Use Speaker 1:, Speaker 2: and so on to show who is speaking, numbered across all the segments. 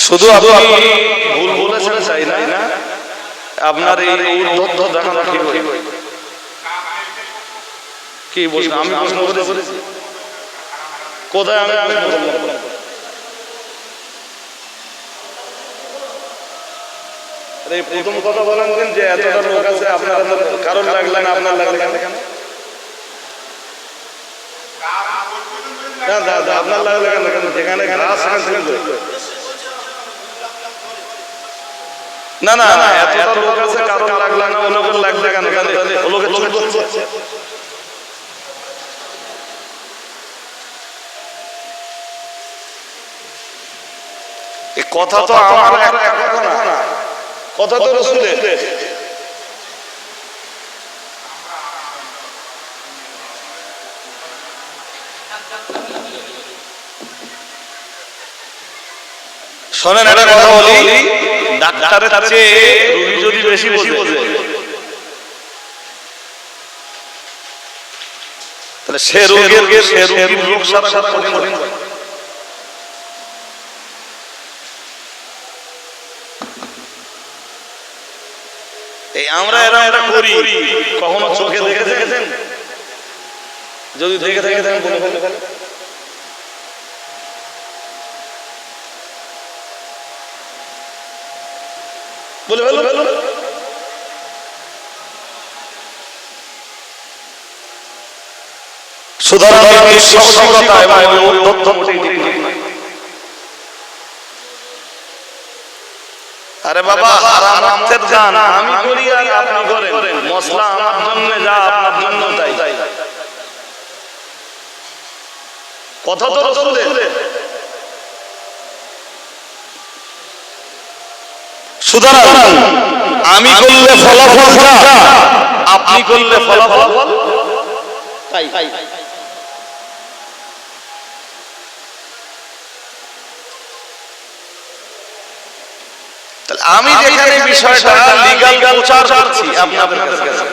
Speaker 1: শুধু আপনি ভুল বলেছেন তাই না? আপনার এই উদ্ধত দেখানো ঠিক কি বলছেন আমি প্রশ্ন করেছি। কোথায় আমি আমি প্রথম কথা বলেন যে এতটা লোক আছে আপনার কারণ লাগলে না আপনার লাগলে কেন? না দাদা আপনার লাগলে কেন কেন যেখানে ঘাস সেখানে ছেড়ে না না না এতটা লোক আছে লাগলে না ও লোকের লাগলে কেন কেন ও লোকের চুল করছে কথা তো আমার কথা না। কথা তো রসুলের। শোনেন একটা কথা বলি। ডাক্তারের চেয়ে রোগী যদি বেশি বোঝে। তাহলে সে রোগের সে রোগীর রোগ সারা সারা কঠিন এই আমরা এরা এটা করি। কখনো চোখে দেখে দেখেছেন? যদি দেখে দেখে দেখেন বলে বলে ফেলো ফেলো। আরে বাবা হারাম অর্থের আমি করি আর আপনি করেন। মশলা আমার জন্য যা আপনার জন্য তাই। কথা তো রসুলের সুতরাং আমি করলে ফলাফল আপনি করলে ফলাফল? তাই তাহলে আমি যেখানে বিষয়টা লিগাল প্রচার করছি আপনাদের কাছে।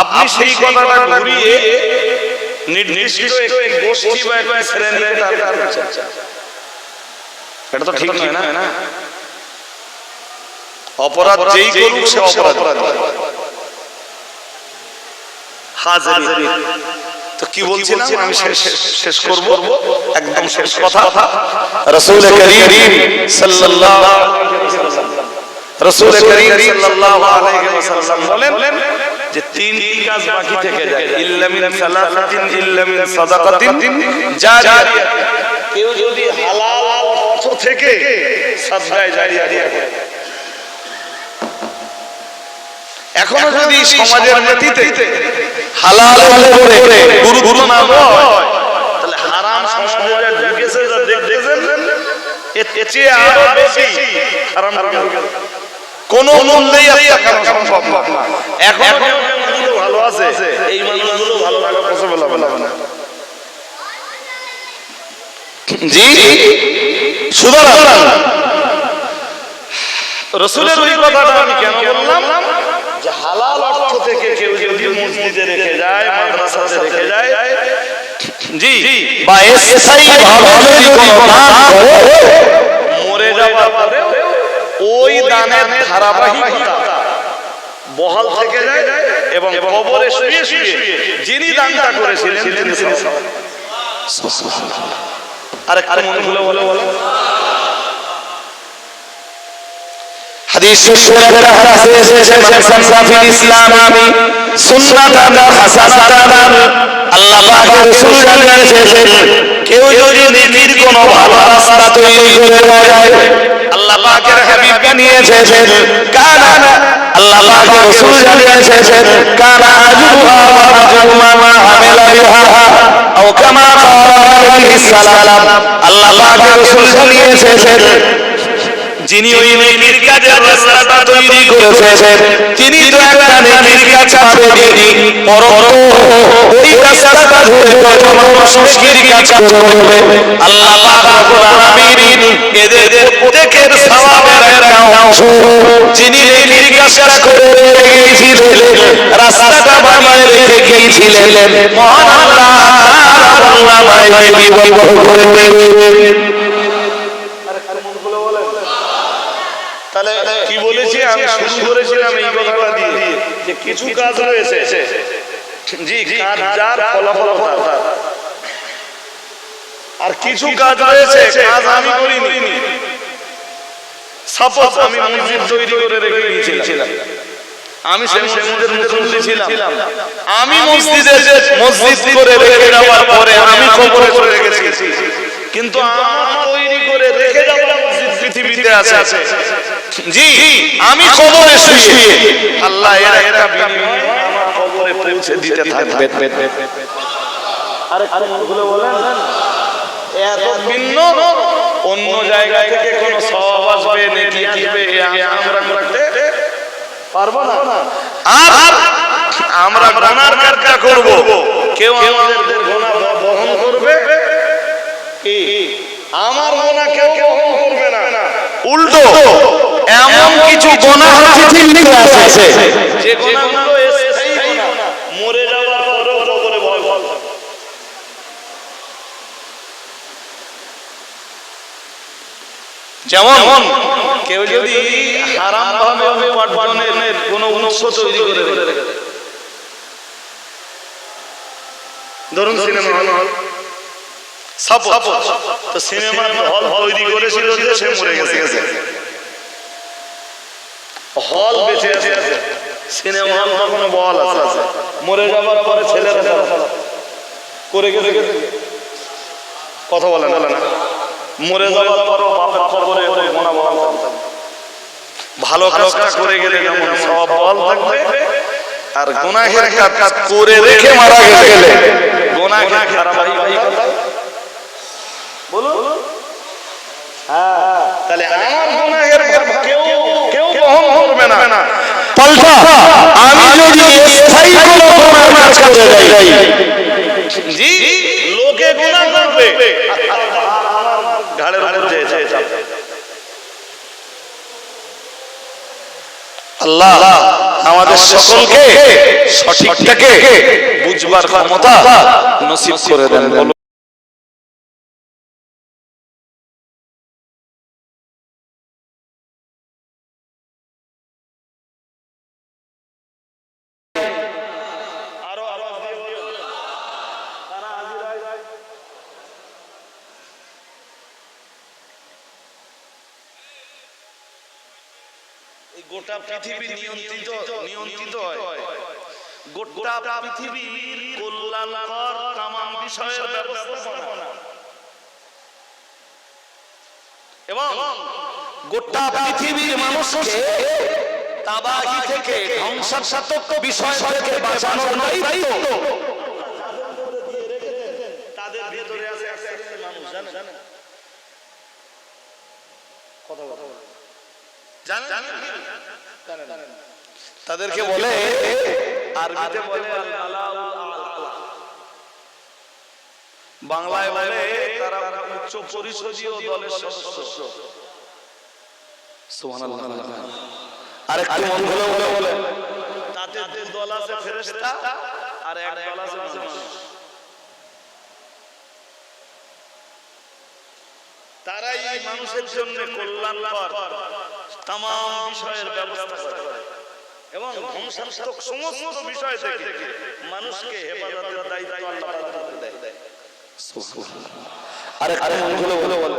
Speaker 1: আপনি সেই কথাটা ঘুরিয়ে নির্দিষ্ট একটি গোষ্ঠী বা একটি শ্রেণীকে টার্গেট করছেন এটা তো ঠিক নয় না? অপরাধ যেই করুক সে অপরাধ। হাজারি তো কি বলছিলাম আমি শেষ শেষ করব। একদম শেষ কথা। রাসূল করিম সাল্লাল্লাহু রাসূল করিম সাল্লাল্লাহু আলাইহি ওয়াসাল্লাম বলেন যে তিনটি কাজ বাকি থেকে যায়। ইল্লা মিন সালাসাতিন ইল্লা মিন সাদাকাতিন জারিয়া। কেউ যদি হালাল থেকে জারিয়া এখনও যদি সমাজের নীতিতে হালাল করে গুরুত্ব না হয় তাহলে হারাম সমাজে ঢুকেছে যা দেখতেছেন এর চেয়ে আরও বেশি হারাম কোন মূল্যেই সম্ভব না। এখন ভালো আছে এই মানুষগুলো ভালো থাকা পসিবল হবে না। জি সুতরাং রসুলের ওই কথাটা আমি কেন বললাম? যে হালাল অর্থ থেকে কেউ যদি মসজিদে রেখে যায় মাদ্রাসাতে রেখে যায় জি।
Speaker 2: বা স্থায়ী ভাবে যদি কোনো দান করে
Speaker 1: মরে যাওয়ার পরে ওই দানের ধারাবাহিকতা বহাল থেকে যায় এবং কবরে শুয়ে শুয়ে যিনি দানটা করেছিলেন তিনি আরেকটা মনে হলো বলো বলো।
Speaker 2: হাদিস শরীফের হাদিসে এসেছে মান সান্না ফিল ইসলামি সুন্নাতান হাসানাতান আল্লাহ পাকের রাসূল জানিয়েছেন কেউ যদি নেকির কোনো ভালো রাস্তা তৈরি করে দেয় আল্লাহ পাকের হাবিব জানিয়েছেন কানা আল্লাহ পাকের রাসূল জানিয়েছেন কানা আজরুহা ওয়া আজরু আমিলা বিহা আও কামা ক্বালা আলাইহিস সালাম। আল্লাহ পাকের রাসূল জানিয়েছেন যিনি ওই নেকির কাজের রাস্তাটা তৈরি করেছেন তিনি তো একটা নেকির কাজ পাবেনি পরন্ত ওই রাস্তাটা ধরে যত মানুষ নেকির কাজ করবে আল্লাহ পাক রব্বুল আলামিন এদের প্রত্যেকের যিনি নেকির করে গিয়েছিলেন রাস্তাটা বানিয়ে রেখে গিয়েছিলেন। মহান আল্লাহ আল্লাহ বিবাহ করবে
Speaker 1: তাহলে কি বলেছি? আমি শুরু করেছিলাম এই কথাটা দিয়ে যে কিছু কাজ রয়েছে। জি কাজ যার ফলাফল আর কিছু কাজ রয়েছে কাজ আমি করিনি। সাপোজ আমি মসজিদ তৈরি করে রেখে গিয়েছিলাম। আমি সেই মসজিদের মুসল্লি ছিলাম। আমি মসজিদে মসজিদ করে রেখে যাওয়ার পরে আমি খবরে চলে গেছি। কিন্তু আমার তৈরি করে রেখে যাওয়া মসজিদ পৃথিবীতে আছে। আছে। জি আমি খবরে শুয়ে। আল্লাহ এর একটা বিনিময় আমার খবরে পৌঁছে দিতে থাকবে। আরে আরে বলেন। এত ভিন্ন অন্য জায়গা থেকে কোনো সব আসবে নাকি আসবে আমরা করতে পারব না। আর আমরা গোনার কাজটা করব। কেউ আমাদের গোনা বহন করবে? কি? আমার গোনা কেউ বহন করবে না। উল্টো এমন কিছু গোনা
Speaker 2: আছে।
Speaker 1: যে গোনাগুলো স্থায়ী গোনা মরে যাওয়ার পরেও কবরে ভয় ভয় যেমন কেউ যদি হারাম ভাবে উপার্জনের কোনো উৎস তৈরি করে ধরুন সিনেমা হল। সাপোজ। তো সিনেমা হল তৈরি করেছিল যে সে মরে গেছে। গেছে। হল বেঁচে আছে। সিনেমা হল তখনো বল আছে। মরে যাওয়ার পরে ছেলেরা করে গেছে কথা বলে না না। মরে যাওয়ার পরও বাপের ওরে গোনা বল থাকবে। ভালো কাজটা করে গেলে যেমন সব বল থাকবে আর গুনাহের কাজ করে রেখে মারা গেলে গুনাহের ধারাবাহিক কথা বলুন। হ্যাঁ। তাহলে আমার গুনাহের কেউ কেউ বহন করবে না।
Speaker 2: পাল্টা আমি যদি স্থায়ী কোনো গোনার কাজ যাই।
Speaker 1: জি লোকে গুনাহ করবে। ঘাড়ের উপর
Speaker 2: আল্লাহ আমাদের সকলকে সঠিকটাকে বুঝবার ক্ষমতা নসিব করে দেন বলুন।
Speaker 1: আরও আওয়াজ দিয়ে বলুন তারা হাজির হয় এই গোটা পৃথিবী নিয়ন্ত্রিত নিয়ন্ত্রিত হয়। গোটা পৃথিবীর কল্যাণকর তামাম বিষয়ের ব্যবস্থাপনা। এবং গোটা পৃথিবীর মানুষকে তাবাহি থেকে ধ্বংসাত্মক বিষয় থেকে বাঁচানোর দায়িত্ব। তাদের ভিতরে আছে মানুষ জানেন? কথা কথা জানেন তাদেরকে বলে আরবিতে। বাংলায় বলে তারা উচ্চ পরিষদীয় দলের সদস্য।
Speaker 2: আর একটু মন খুলে বলে। বলে।
Speaker 1: তাতে দু দল আছে ফেরেশতা আর এক দল আছে মানুষ। তারাই মানুষের জন্য কল্যাণকর। তাম বিষয়ের ব্যবস্থা করে। এবং ধ্বংসাত্মক সমস্ত বিষয় থেকে মানুষকে হেফাজতের দায়িত্ব আল্লাহ দেয়।
Speaker 2: আর একটু মন বলে। বলে।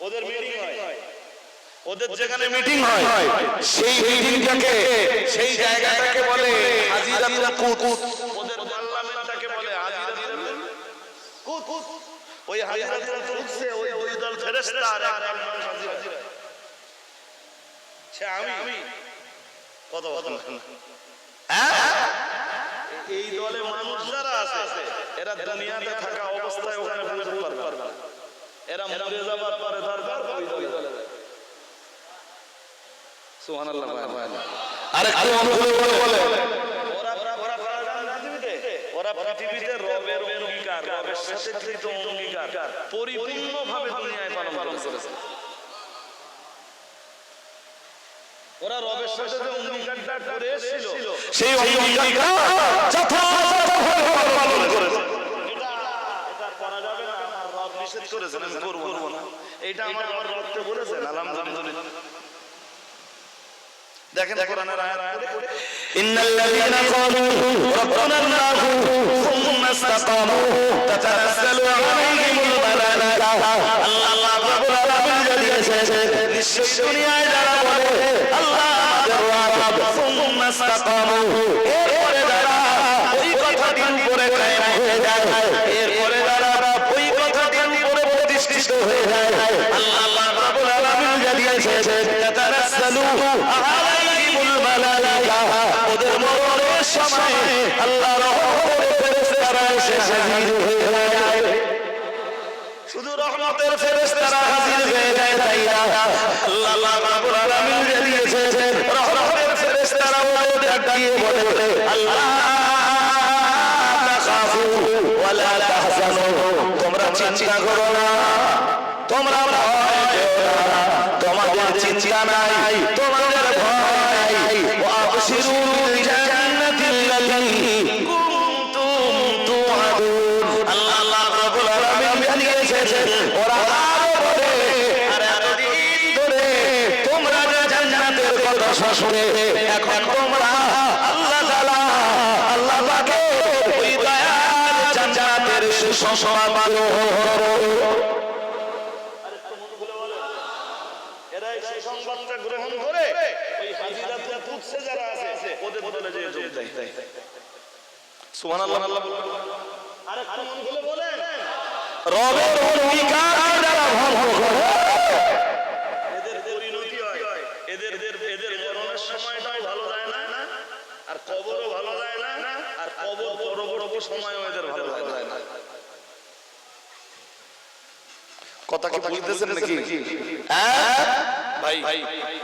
Speaker 1: ওদের মিটিং হয়। ওদের যেখানে মিটিং হয়
Speaker 2: সেই মিটিংটাকে সেই জায়গাটাকে বলে হাজিরাতুল কুত
Speaker 1: ওদের পার্লামেন্টটাকে বলে হাজিরাতুল কুত ওই হাজিরাতুল কুদসে ওই ওই দল ফেরেশতা আর এক দল মানুষ হাজির সে আমি। কত কত এই দলে মানুষ যারা আছে এরা দুনিয়াতে থাকা অবস্থায় ওখানে পারবে এরা মরে যাবার পরে দরকার ওই দলে। যায়। সুবহানাল্লাহ
Speaker 2: আর একটু মন খুলে বলে।
Speaker 1: ওরা পৃথিবীতে রবের অঙ্গীকার, রবের সাথে তৃত অঙ্গীকার, পরিপূর্ণভাবে দুনিয়ায় পালন পালন করেছে। ওরা রবের সাথে যে অঙ্গীকারটা করেছিল,
Speaker 2: সেই অঙ্গীকার যথাযথভাবে পালন করেছে।
Speaker 1: দেখেন কোরআনের
Speaker 2: إن الذين قالوا ربنا الله ثم استقاموا تتنزل عليهم الملائكة আল্লাহ রাব্বুল আলামিন জানিয়েছে নিশ্চয়ই দুনিয়ায় যারা বলে আল্লাহ আমাদের রব ثم استقاموا এরপরে যারা ওই কথাটির উপরে কায়েম হয়ে যায় এরপরে যারা ওই কথাটির উপরে প্রতিষ্ঠিত হয়ে যায় আল্লাহ রাব্বুল আলামিন জানিয়েছে তাতানাসালু আলাইহিমুল মালাইকা ওদের মরণের সময় আল্লাহ রহমতের এসে হাজির হয়ে যায়। শুধু রহমতের ফেরেশতারা হাজির হয়ে যায় তাই না? আল্লাহ রাব্বুল আলামিন জানিয়েছে রহমতের ফেরেশতারা ওদের ডাকিয়ে বলে, আল্লাহ তাখাফু ওয়ালা তাহজানু, তোমরা চিন্তা করো না। তোমরা ভয় তোমাদের চিন্তা নাই, তোমাদের ভয় নাই। ওয়াবশিরু বিজান্নাতিল্লাযী কুনতুম তুআদুন। আল্লাহ রাব্বুল আলামিন জানিয়েছে ওরা আরও বলে, আর এতদিন ধরে তোমরা যে জান্নাতের কথা শুনে, এখন তোমরা আল্লাহ আল্লাহ
Speaker 1: এরা এই সংবাদটা গ্রহণ করে ওই হাজিরাতুল কুদসে যারা আছে ওদের বদলে যে যোগ দেয়। সুবহানাল্লাহ। মন খুলে বলেন।
Speaker 2: রবের অঙ্গীকার যারা ভঙ্গ করে।
Speaker 1: এদের পরিণতি হয়। এদের এদের এদের মরণের সময়টাও ভালো যায় না। আর কবরও ভালো যায় না। আর কবর বড় বড় সময়ও এদের ভালো যায় না। কথা কি বুঝতেছেন নাকি?
Speaker 2: হ্যাঁ?
Speaker 1: ভাই।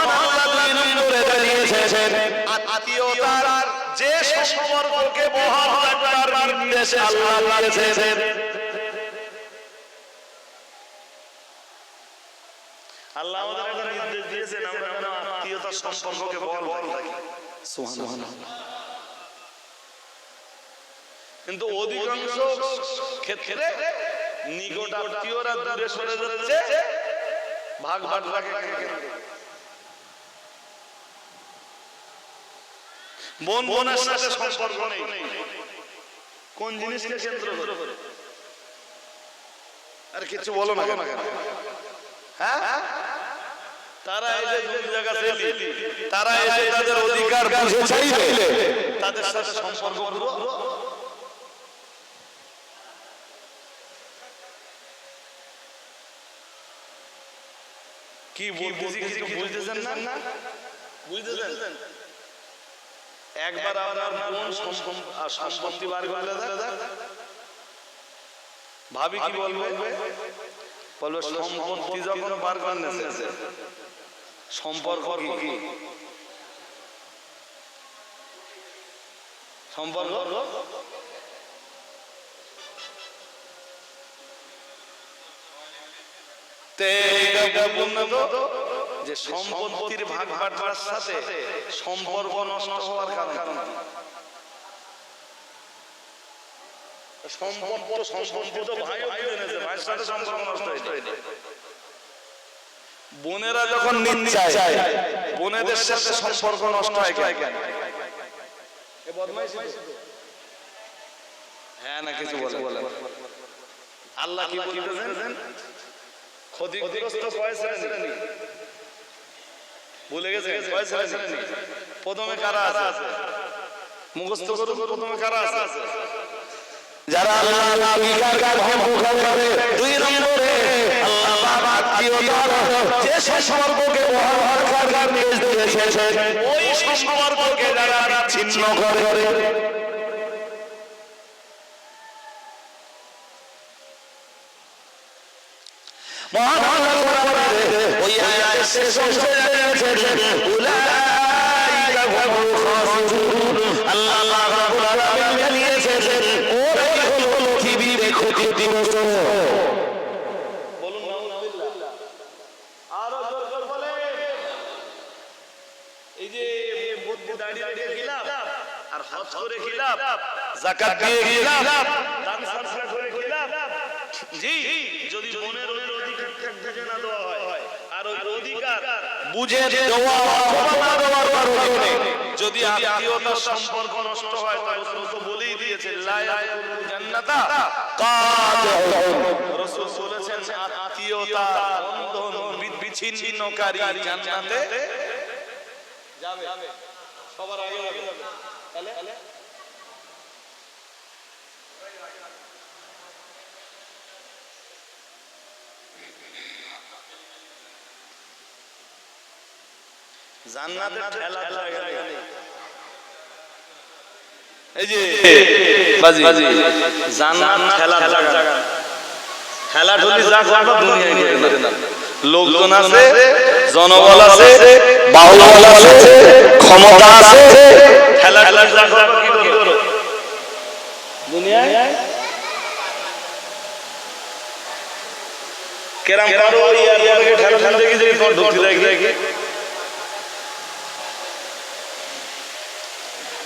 Speaker 2: আল্লাহ দুই
Speaker 1: আত্মীয়তার যে সম্পর্ককে বহাল রাখবার নির্দেশে আল্লাহ দিয়েছেন। আল্লাহ আমাদের নির্দেশ দিয়েছেন আমরা যেন আত্মীয়তার সম্পর্ককে বল বল রাখি কিন্তু অধিকাংশ ক্ষেত্রে নিকট আত্মীয়রা দূরে সরে যাচ্ছে। ভাগ ভাগ রাখে বোন বোনের সাথে সম্পর্ক নেই। কোন জিনিসকে কেন্দ্র করে? আর কিছু বলো না কেন? হ্যাঁ? তারা এই যে দুই জায়গা ছেলে তারা এসে তাদের অধিকার
Speaker 2: বুঝে চাইলে
Speaker 1: তাদের সাথে সম্পর্ক করব। কি বলতেছি কিছু বুঝতেছেন না? বুঝতেছেন? একবার আপনার বোন সম্পত্তি বার করলে দাদা। ভাবি কি বলবে? বলবে? সম্পত্তি যখন বার করতেছে সম্পর্ক কি? সম্পর্ক? যে সম্পত্তির ভাগ সাথে সম্পর্ক নষ্ট হওয়ার কারণ কি? সম্পর্ক সম্পত্তি তো ভাইও কিনে নিয়েছে ভাইয়ের সাথে সম্পর্ক নষ্ট হয়েছে বোনেরা যখন চায় বোনেদের সাথে সম্পর্ক নষ্ট হয় কেন? হ্যাঁ না কিছু বলে আল্লাহ কি বলতেছেন ক্ষতিগ্রস্ত কয় শ্রেণি ভুলে গেছে কয় শ্রেণি প্রথমে কারা আছে? মুখস্থ করুন প্রথমে কারা আছে?
Speaker 2: যারা আল্লাহর অঙ্গীকার ভঙ্গ করে দুই নম্বরে আল্লাহ বাবা আত্মীয়তার যে সম্পর্ককে বহাল রাখার নির্দেশ দিয়েছে ওই সম্পর্ককে যারা ছিন্ন করে আল্লাহ রাব্বুল আলামিন জানিয়েছেন ওরাই হলো পৃথিবীর ক্ষতিগ্রস্ত
Speaker 1: বলেন এই যে মধ্যে দাঁড়িয়ে আর হজ জি যদি মনের মনের অধিকার বুঝে না দেওয়া হয় আর ওই অধিকার
Speaker 2: বুঝে দেওয়া অথবা না দেওয়ার কারণে
Speaker 1: যদি আত্মীয়তার সম্পর্ক নষ্ট হয় তাহলে রাসূল তো বলেই দিয়েছে লা ইয়াকুলু জান্নাতা। রাসূল বলেছেন আত্মীয়তা বন্ধন বিচ্ছিন্নকারী জান্নাতে যাবে। সবার আগে যাবে। তাহলে? জান্নাতে ঠেলা জায়গা নেই এই যে বাজি। জান্নাত খেলার জায়গা। খেলা ঢুলি যা করবা দুনিয়ায় করে না লোকজন আছে জনবল আছে
Speaker 2: বাহুবল আছে ক্ষমতা আছে।
Speaker 1: খেলা খেলা যা করবা কি করো? দুনিয়ায়। কেরাম পারো ইয়ার পরে ঠেলা ঠেলা দেখি দেখি তোমার ঢুকতে দেখি। দেখি।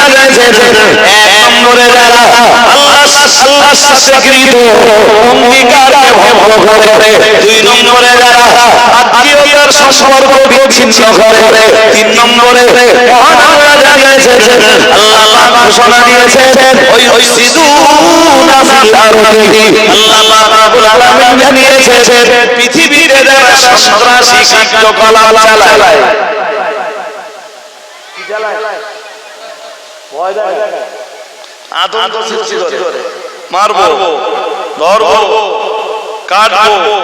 Speaker 2: আল্লাহ জানিয়েছেন এক যারা আল্লাহ আল্লাহর সাথে কৃত অঙ্গীকারকে ভঙ্গ করে দুই নম্বরে যারা আত্মীয়তার সম্পর্ক আল্লাহ আল্লাহ আল্লাহ পৃথিবীতে যারা
Speaker 1: আতঙ্ক সৃষ্টি করে। মারবো। ধরবো। কাটবো।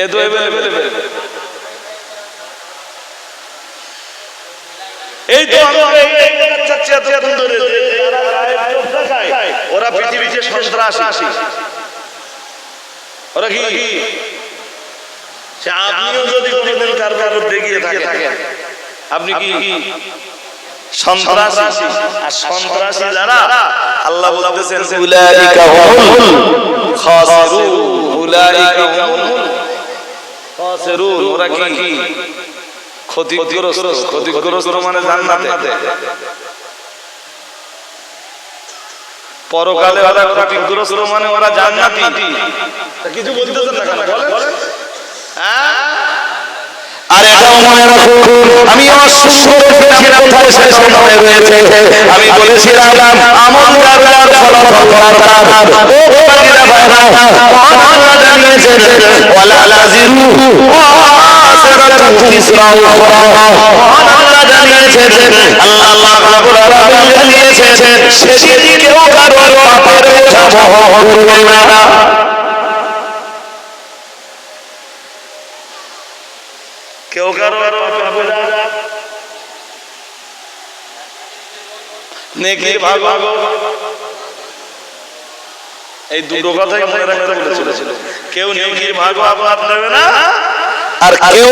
Speaker 1: এ তো এই তো দেখায়, ওরা পৃথিবীতে সন্ত্রাসী। ওরা কি? আপনিও যদি কোনোদিন কারও কারও দেখিয়ে থাকেন। আপনি কি সন্ত্রাসী? আর সন্ত্রাসী যারা? আল্লাহ বলতেছেন
Speaker 2: উলাইকা হুমুল
Speaker 1: খাসিরুন। উলাইকা হুমুল খাসিরুন। ওরা কি? ক্ষতিগ্রস্ত। ক্ষতিগ্রস্ত মানে জান্নাতে। পরকালে ওরা ক্ষতিগ্রস্ত মানে ওরা জান্নাতি। তা কিছু বলতেছেন না কেন? বলেন।
Speaker 2: আমি আমার সুন্দর বলেছিলাম তার শেষ রয়েছে। আমি বলেছিলাম আল্লাহ আল্লাহ আল্লাহ রাব্বুল সেদিন কেউ কারও পাপের বোঝা বহন করবে না।
Speaker 1: কেউ কারও নেকির ভাগ এই দুটো কথাই মনে রাখতে বলেছিল। কেউ নেকির ভাগ আপনার দেবে না?
Speaker 2: আর কেউ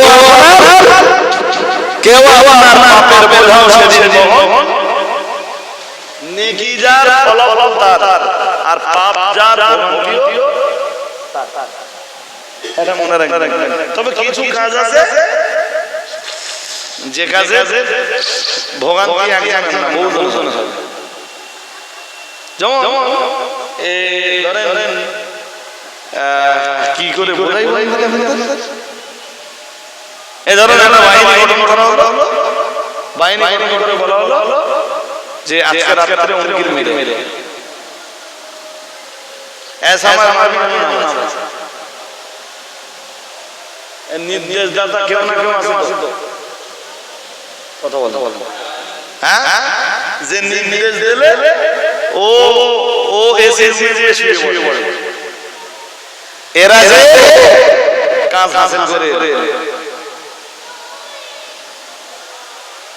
Speaker 2: কেউ আবার পাপের বোঝাও সেদিন বহন।
Speaker 1: নেকি যার ফলাফল তার। আর পাপ যার ভোগীও এটা মনে রাখবেন তবে কিছু কাজ আছে যে কাজে ভোগান্তি একজনের না বহু জনের হবে। যেমন ধরেন কি করে বোঝাই বোঝাই এ ধরেন একটা বাহিনী গঠন করা হলো বাহিনী গঠন করে বলা হলো যে আজকে রাত্রে অমুকির মেরে। মেরে। এসা আমার আমার নির্দেশদাতা কেউ না কেউ আছে তো কথা বলতে বলতে। হ্যাঁ? যে নির্দেশ দিলে ও ও এসে শুয়ে পড়ে। এরা যে কাজ হাসিল করে।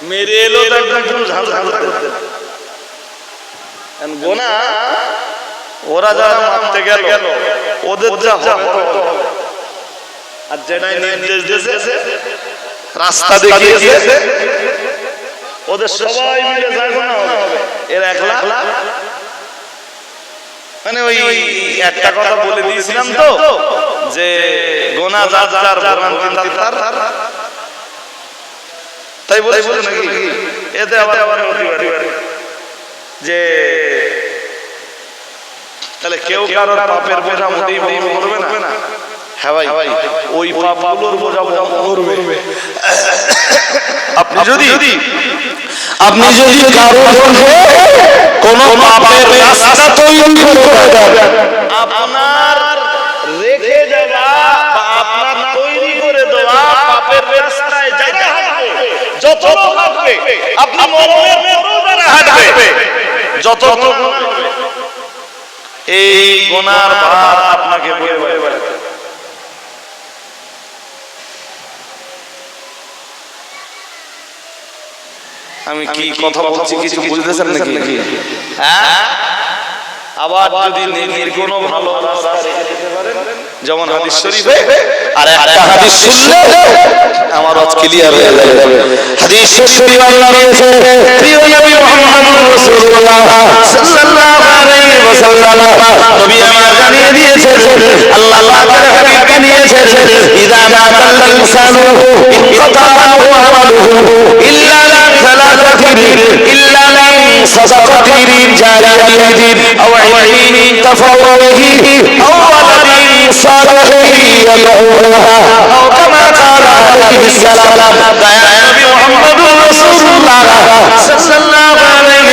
Speaker 1: মেরে এলো তো একদম ঝাল ঝাল করতে। গোনা ওরা যারা মারতে গেল ওদের যা আর যেটাই নির্দেশ দিয়েছে রাস্তা দেখিয়েছে ওদের সবাই মিলে যায় গোনা হবে। এর একলা? মানে ওই একটা কথা বলে দিয়েছিলাম তো যে গোনা যার যার ভোগান্তি তার তার তাই বলে বলে নাকি? এতে আবার আবার যে তাহলে কেউ কারোর পাপের বোঝা মোটেই করবে না। হ্যাঁ ভাই ওই পাপগুলোর বোঝা করবে। আপনি যদি
Speaker 2: আপনি যদি কারও জন্য কোন পাপের রাস্তা তৈরি করে দেন।
Speaker 1: আপনার রেখে যাওয়া বা আপনার তৈরি করে দেওয়া পাপের রাস্তায় হাঁটবে যত হাঁটবে আপনি মরণের পরেও যারা হাঁটবে। যত এই গোনার ভার আপনাকে বয়ে বয়ে বেড়াতে আমি কি কথা বলছি কিছু বুঝতেছেন নাকি? হ্যাঁ? আবার যদি নেকির কোনো ভালো রাস্তা যেমন হাদিস শরীফে
Speaker 2: আর একটা হাদিস শুনলে
Speaker 1: আমার আজ
Speaker 2: ক্লিয়ার হয়ে যাবে। হাদিস শরীফ আল্লাহ রয়েছে প্রিয় নবী মুহাম্মদ রাসূলুল্লাহ সাল্লাল্লাহু আলাইহি ওয়াসাল্লাম নবী আমার জানিয়ে দিয়েছেন আল্লাহ পাকের হাবিব জানিয়েছেন ইদা মাতাল ইনসানু ইনকাতা আমালুহু إلا من صدقة جارية أو عيني تفرع به أو ولد صالح يدعوها أو كما قال عليه السلام يا نبي محمد رسول الله. صلى الله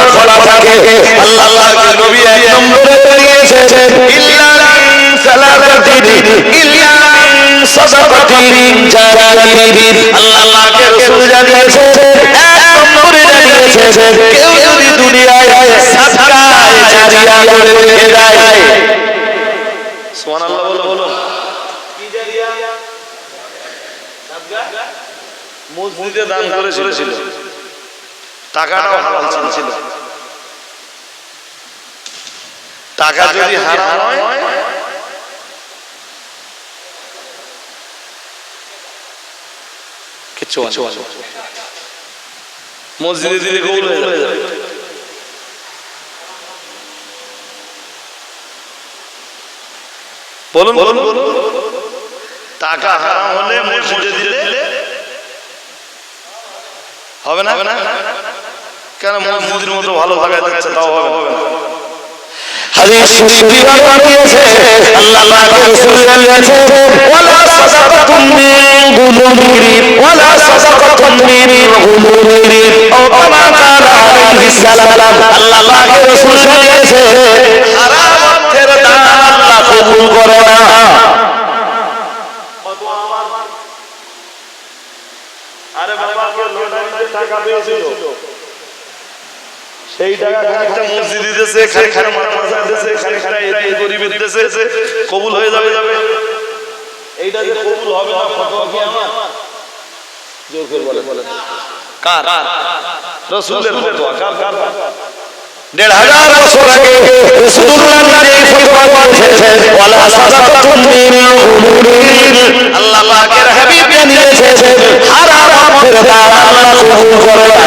Speaker 2: দরজা খোলা থাকে। আল্লাহ নবী এক নম্বরে দাঁড়িয়েছে ইল্লা সালাতাতিন ইল্লা সাদাকাতিন জারিয়াতিন আল্লাহ রাসূল জানিয়েছে এক নম্বরে দাঁড়িয়েছে কেউ যদি দুনিয়ায় সাদকা জারিয়া করে রেখে যায়
Speaker 1: সুবহানাল্লাহ বলো বলো। মসজিদে দান করেছিল। টাকাটাও হালাল ছিল। টাকা যদি হারাম হয় কিচ্ছু মসজিদে দিলে কবুল হয়ে যাবে। বলুন বলুন। বলুন। টাকা হারাম হলে মসজিদে দিলে হবে না? হবে না? কেন মসজিদের মতো ভালো জায়গায় যাচ্ছে তাও হবে না।
Speaker 2: হাদিস শরীফে বলা আল্লাহ পাকের রাসূল জানিয়েছে ওয়ালা সাদাকাতুম মিন গুলুমিন ওয়ালা সাদাকাতুম মিন গুলুমিন ও কামা কালা আলাইহিস সালাম আল্লাহ পাকের রাসূল জানিয়েছে হারাম অর্থের দান আল্লাহ কবুল করে না।
Speaker 1: আরে বাবা টাকা পেয়েছিল? টাকা খানিকটা মসজিদ দিতেছে খানিকটা মাদ্রাসা দিতেছে খানিকটা এই গরিবের দিতেছে কবুল হয়ে যাবে যাবে। এইটা যে কবুল হবে না ফতোয়া কি আমার জোর করে বলে বলে কার? রাসূলের ফতোয়া কার কার
Speaker 2: দেড় হাজার বছর আগে রাসূলুল্লাহ নবী ফতোয়া দিয়েছেন ওয়ালা সাদাকাতুম মিন গুলুমিন আল্লাহ পাকের হাবিব জানিয়েছেন হারাম অর্থের আল্লাহ কবুল করে না।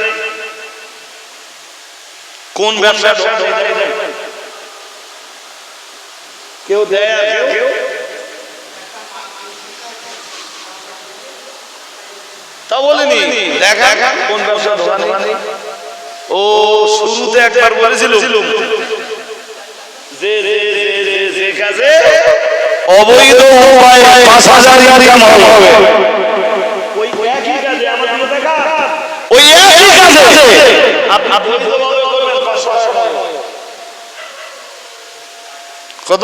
Speaker 1: কোন ব্যবসা কেউ দেয় কেউ? তা বলিনি। দেখা কোন ব্যবসা ও শুরুতে একবার বলেছিল। যে যে যে যে যে কাজে
Speaker 2: অবৈধ উপায়ে পাঁচ হাজার ইনকাম হবে।
Speaker 1: ওই একই কাজে আমার দেখা।
Speaker 2: ওই একই কাজে।
Speaker 1: আপনি বৈধভাবে করবেন পাঁচশো টাকা। কত?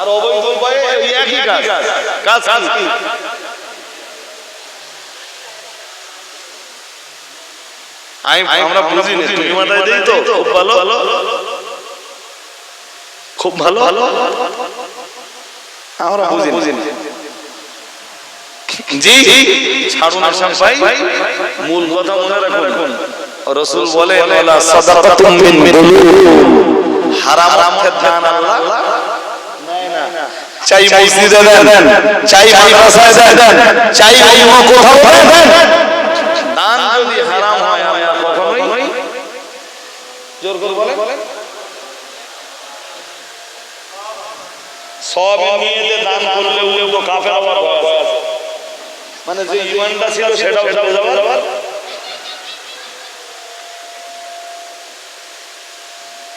Speaker 1: আর অবৈধ উপায়ে ওই একই কাজ। কাজ। কাজ কি? আমি আমরা বুঝিনি। তুমি মাথায় দিই তো? খুব ভালো? খুব ভালো? আমরা বুঝিনি। জি ছাড়ুন আসাম ভাই। মূল কথা মনে রাখুন। রসুল বলে ওয়ালা সাদাকাতুম মিন হারাম অর্থের দান আল্লাহ?
Speaker 2: চাই মসজিদে দেন চাই মাদ্রাসায় দেন চাই অন্য কোথাও দেন।
Speaker 1: দান। যদি হারাম হয় আমরা কখনোই জোর করে বলেন। সব নিয়েতে দান করলে কাফের আবার। মানে যে ইমানটা ছিল সেটাও চলে যাওয়ার